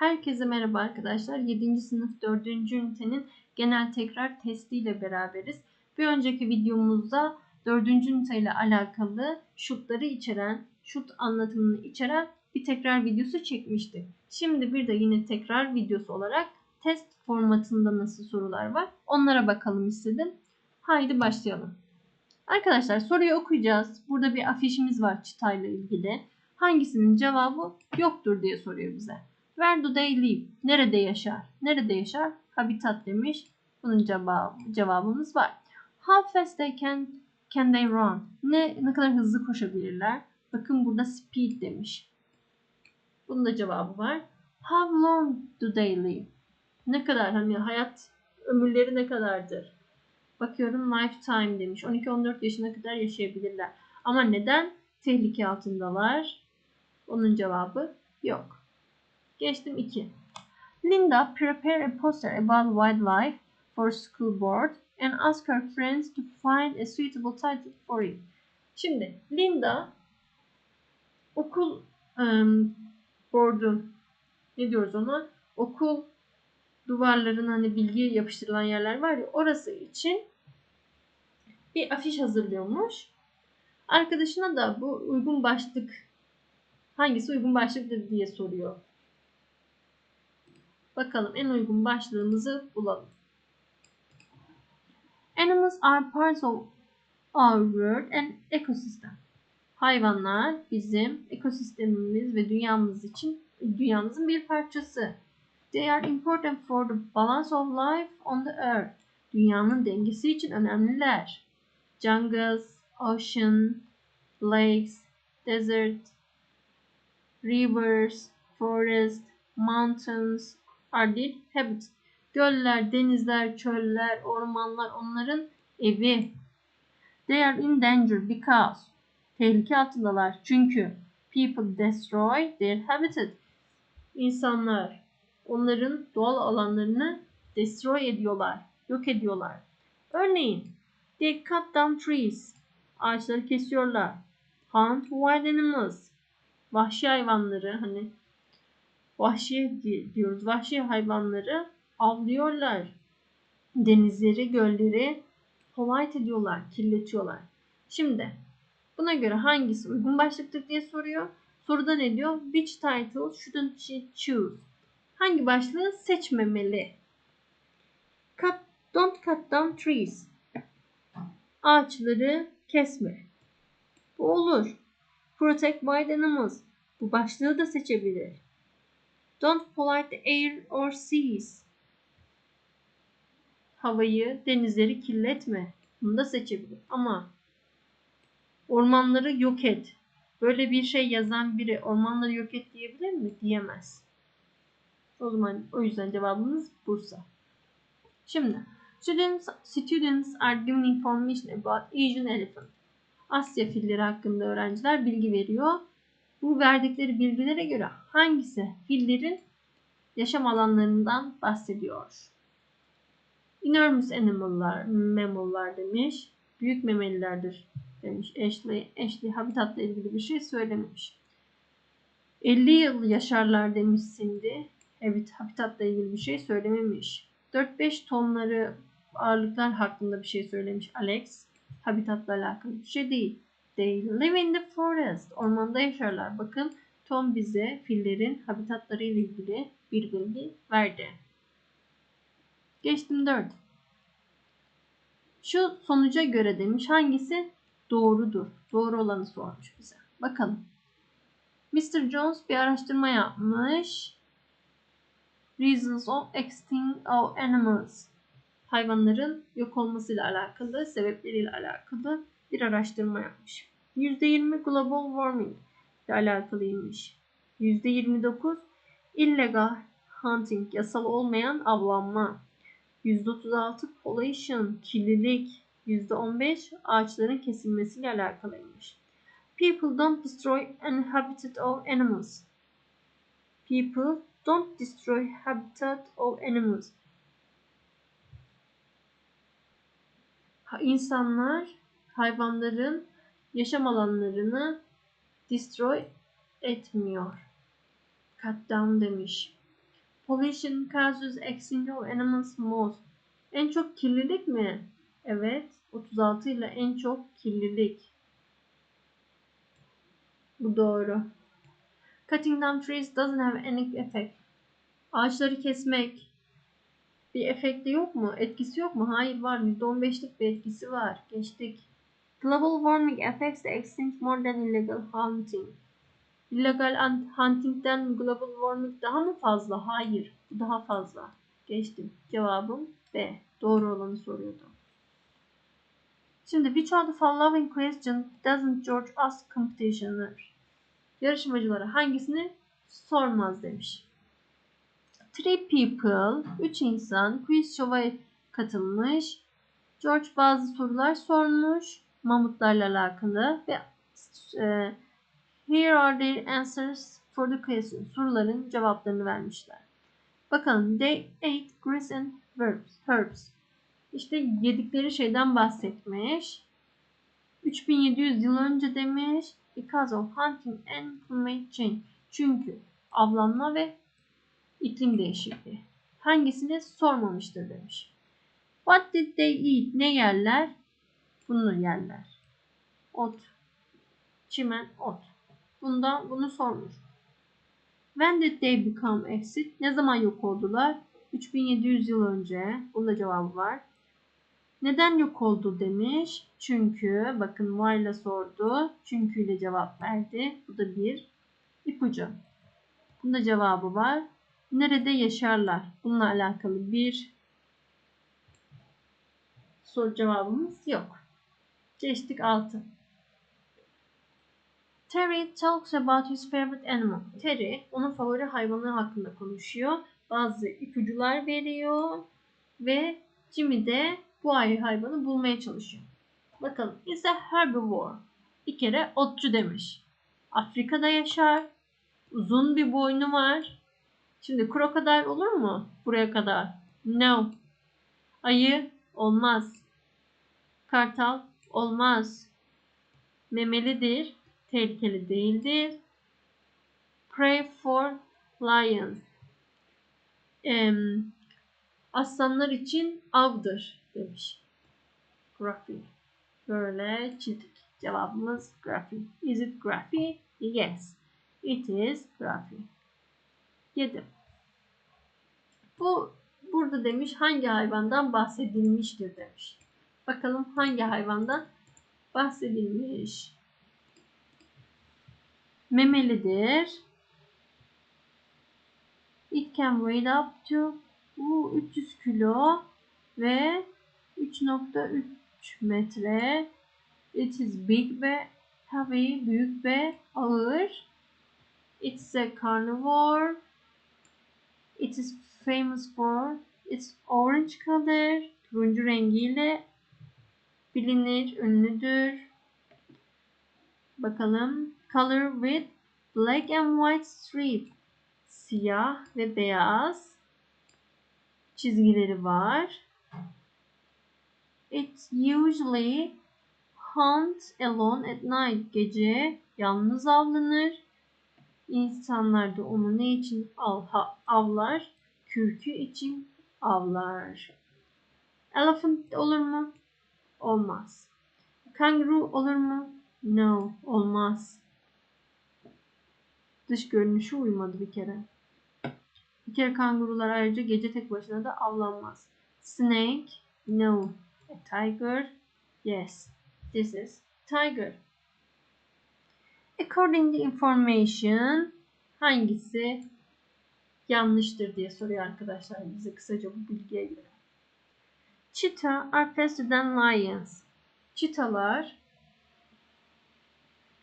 Herkese merhaba arkadaşlar. 7. sınıf 4. ünitenin genel tekrar testiyle beraberiz. Bir önceki videomuzda 4. üniteyle alakalı şutları içeren, şut anlatımını içeren bir tekrar videosu çekmiştik. Şimdi bir de yine tekrar videosu olarak test formatında nasıl sorular var onlara bakalım istedim. Haydi başlayalım. Arkadaşlar soruyu okuyacağız. Burada bir afişimiz var çıtayla ilgili. Hangisinin cevabı yoktur diye soruyor bize. Where do they live? Nerede yaşar? Nerede yaşar? Habitat demiş. Bunun cevabı, cevabımız var. How fast they can can they run? Ne ne kadar hızlı koşabilirler? Bakın burada speed demiş. Bunun da cevabı var. How long do they live? Ne kadar hani hayat ömürleri ne kadardır? Bakıyorum lifetime demiş. 12-14 yaşına kadar yaşayabilirler. Ama neden tehlike altındalar? Onun cevabı yok. Geçtim 2. Linda prepare a poster about wildlife for school board and ask her friends to find a suitable title for it. Şimdi Linda okul um, board'u ne diyoruz ona? Okul duvarların hani bilgi yapıştırılan yerler var ya orası için bir afiş hazırlıyormuş. Arkadaşına da bu uygun başlık hangisi uygun başlıktır diye soruyor. Bakalım en uygun başlığımızı bulalım. Animals are parts of our world and ecosystem. Hayvanlar bizim ekosistemimiz ve dünyamız için dünyamızın bir parçası. They are important for the balance of life on the earth. Dünyanın dengesi için önemliler. Jungles, ocean, lakes, desert, rivers, forest, mountains are their habitat. Göller, denizler, çöller, ormanlar onların evi. They are in danger because tehlike altındalar çünkü people destroy their habitat. İnsanlar onların doğal alanlarını destroy ediyorlar, yok ediyorlar. Örneğin they cut down trees. Ağaçları kesiyorlar. Hunt wild animals. Vahşi hayvanları hani vahşi diyoruz. Vahşi hayvanları avlıyorlar. Denizleri, gölleri polite ediyorlar, kirletiyorlar. Şimdi buna göre hangisi uygun başlıktır diye soruyor. Soruda ne diyor? Which title shouldn't she choose? Hangi başlığı seçmemeli? Cut, don't cut down trees. Ağaçları kesme. Bu olur. Protect wild animals. Bu başlığı da seçebilir. Don't pollute the air or seas. Havayı, denizleri kirletme. Bunu da seçebilir. Ama ormanları yok et. Böyle bir şey yazan biri ormanları yok et diyebilir mi? Diyemez. O zaman o yüzden cevabımız Bursa. Şimdi students, students are given information about Asian elephant. Asya filleri hakkında öğrenciler bilgi veriyor. Bu verdikleri bilgilere göre hangisi fillerin yaşam alanlarından bahsediyor? Enormous animal'lar, mammal'lar demiş. Büyük memelilerdir demiş. Ashley, Ashley habitatla ilgili bir şey söylememiş. 50 yıl yaşarlar demiş Cindy. Evet habitatla ilgili bir şey söylememiş. 4-5 tonları ağırlıklar hakkında bir şey söylemiş Alex. Habitatla alakalı bir şey değil. They live in the forest. Ormanda yaşarlar. Bakın Tom bize fillerin habitatları ile ilgili bir bilgi verdi. Geçtim 4. Şu sonuca göre demiş hangisi doğrudur? Doğru olanı sormuş bize. Bakalım. Mr. Jones bir araştırma yapmış. Reasons of Extinct of Animals. Hayvanların yok olmasıyla alakalı, sebepleriyle alakalı bir araştırma yapmış. %20 global warming ile alakalıymış. %29 illegal hunting, yasal olmayan avlanma. %36 pollution, kirlilik. %15 ağaçların kesilmesiyle alakalıymış. People don't destroy any habitat of animals. People don't destroy habitat of animals. İnsanlar hayvanların yaşam alanlarını destroy etmiyor. Cut down demiş. Pollution causes extinct of animals most. En çok kirlilik mi? Evet. 36 ile en çok kirlilik. Bu doğru. Cutting down trees doesn't have any effect. Ağaçları kesmek bir efekti yok mu? Etkisi yok mu? Hayır var. %15'lik bir etkisi var. Geçtik. Global warming affects the extinct more than illegal hunting. İllegal hunting'den global warming daha mı fazla? Hayır. Daha fazla. Geçtim. Cevabım B. Doğru olanı soruyordu. Şimdi which of the following question doesn't George ask competitioner? Yarışmacılara hangisini sormaz demiş. Three people, üç insan quiz show'a katılmış. George bazı sorular sormuş mamutlarla alakalı ve e, here are their answers for the question. Soruların cevaplarını vermişler. Bakalım they ate grass and herbs. herbs. İşte yedikleri şeyden bahsetmiş. 3700 yıl önce demiş. Because of hunting and climate change. Çünkü avlanma ve iklim değişikliği. Hangisini sormamıştır demiş. What did they eat? Ne yerler? Bunu yerler. Ot. Çimen, ot. Bundan bunu sormuş. When did they become extinct? Ne zaman yok oldular? 3700 yıl önce. Bunda cevabı var. Neden yok oldu demiş. Çünkü bakın why ile sordu. Çünkü ile cevap verdi. Bu da bir ipucu. Bunda cevabı var. Nerede yaşarlar? Bununla alakalı bir soru cevabımız yok. Geçtik 6. Terry talks about his favorite animal. Terry onun favori hayvanı hakkında konuşuyor. Bazı ipucular veriyor ve Jimmy de bu hayvanı bulmaya çalışıyor. Bakalım. Is a herbivore. Bir kere otçu demiş. Afrika'da yaşar. Uzun bir boynu var. Şimdi krokodil olur mu? Buraya kadar. No. Ayı olmaz. Kartal olmaz. Memelidir. Tehlikeli değildir. Pray for lions. Em, aslanlar için avdır demiş. Graphy. Böyle çizdik. Cevabımız graphy. Is it graphy? Yes. It is graphy. 7. Bu burada demiş hangi hayvandan bahsedilmiştir demiş. Bakalım hangi hayvandan bahsedilmiş. Memelidir. It can weigh up to bu 300 kilo ve 3.3 metre. It is big ve heavy, büyük ve ağır. It's a carnivore. It is famous for its orange color. Turuncu rengiyle bilinir, ünlüdür. Bakalım. Color with black and white strip. Siyah ve beyaz çizgileri var. It usually hunt alone at night. Gece yalnız avlanır. İnsanlar da onu ne için av, avlar? Kürkü için avlar. Elephant olur mu? Olmaz. Kangaroo olur mu? No, olmaz. Dış görünüşü uymadı bir kere. Bir kere kangurular ayrıca gece tek başına da avlanmaz. Snake, no. A tiger, yes. This is tiger. According to information, hangisi yanlıştır diye soruyor arkadaşlar bize kısaca bu bilgiye göre. Cheetah are faster than lions. Çitalar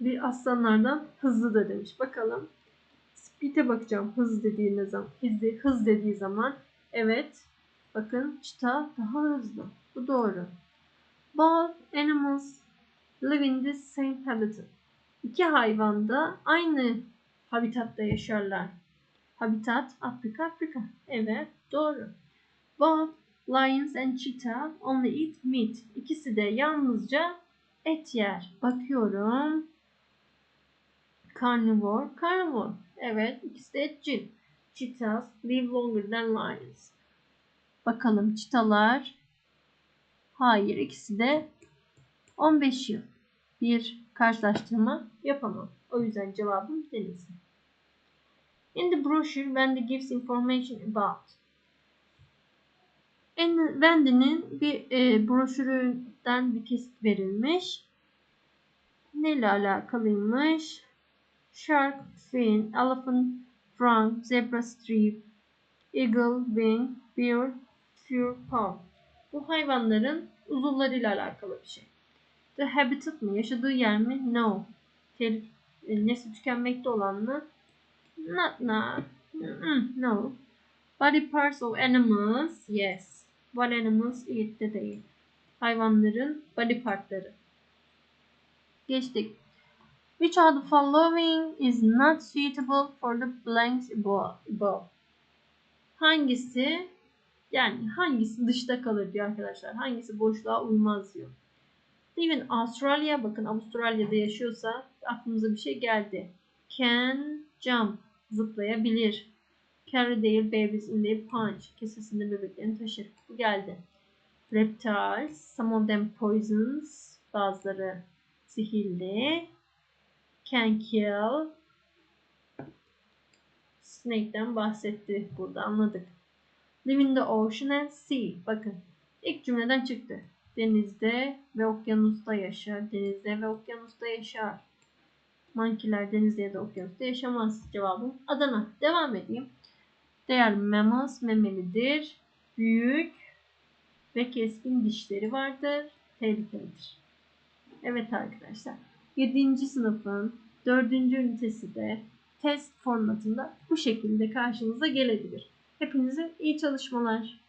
bir aslanlardan hızlıdır demiş. Bakalım. Speed'e bakacağım. Hız dediği zaman. Hız, hız dediği zaman. Evet. Bakın çita daha hızlı. Bu doğru. Both animals live in the same habitat. İki hayvan da aynı habitatta yaşarlar. Habitat Afrika Afrika. Evet doğru. Both lions and cheetah only eat meat. İkisi de yalnızca et yer. Bakıyorum. Carnivore, carnivore. Evet ikisi de etçil. cheetahs live longer than lions? Bakalım çitalar. Hayır ikisi de 15 yıl. Bir karşılaştırma yapamam. O yüzden cevabım Denizli. In the brochure, Wendy gives information about. En- Wendy'nin bir e, broşüründen bir kesit verilmiş. Neyle alakalıymış? Shark, fin, elephant, frog, zebra strip, eagle, wing, bear, fur, paw. Bu hayvanların uzuvlarıyla alakalı bir şey. The habitat mı? Yaşadığı yer mi? No. Ter e, nesli tükenmekte olan mı? Not, no. Mm-mm, no. Body parts of animals. Yes. What animals eat de değil. Hayvanların body partları. Geçtik. Which of the following is not suitable for the blanks above? Hangisi yani hangisi dışta kalır diyor arkadaşlar. Hangisi boşluğa uymaz diyor. Live in Australia. Bakın Avustralya'da yaşıyorsa aklımıza bir şey geldi. Can jump. Zıplayabilir. Carry their babies in their punch. Kesesinde bebeklerini taşır. Bu geldi. Reptiles. Some of them poisons. Bazıları zehirli. Can kill. Snake'den bahsetti. Burada anladık. Live in the ocean and sea. Bakın. ilk cümleden çıktı. Denizde ve okyanusta yaşar. Denizde ve okyanusta yaşar. Mankiler denizde ya da okyanusta yaşamaz. Cevabım Adana. Devam edeyim. Değer mammals memelidir. Büyük ve keskin dişleri vardır. Tehlikelidir. Evet arkadaşlar. 7. sınıfın 4. ünitesi de test formatında bu şekilde karşınıza gelebilir. Hepinize iyi çalışmalar.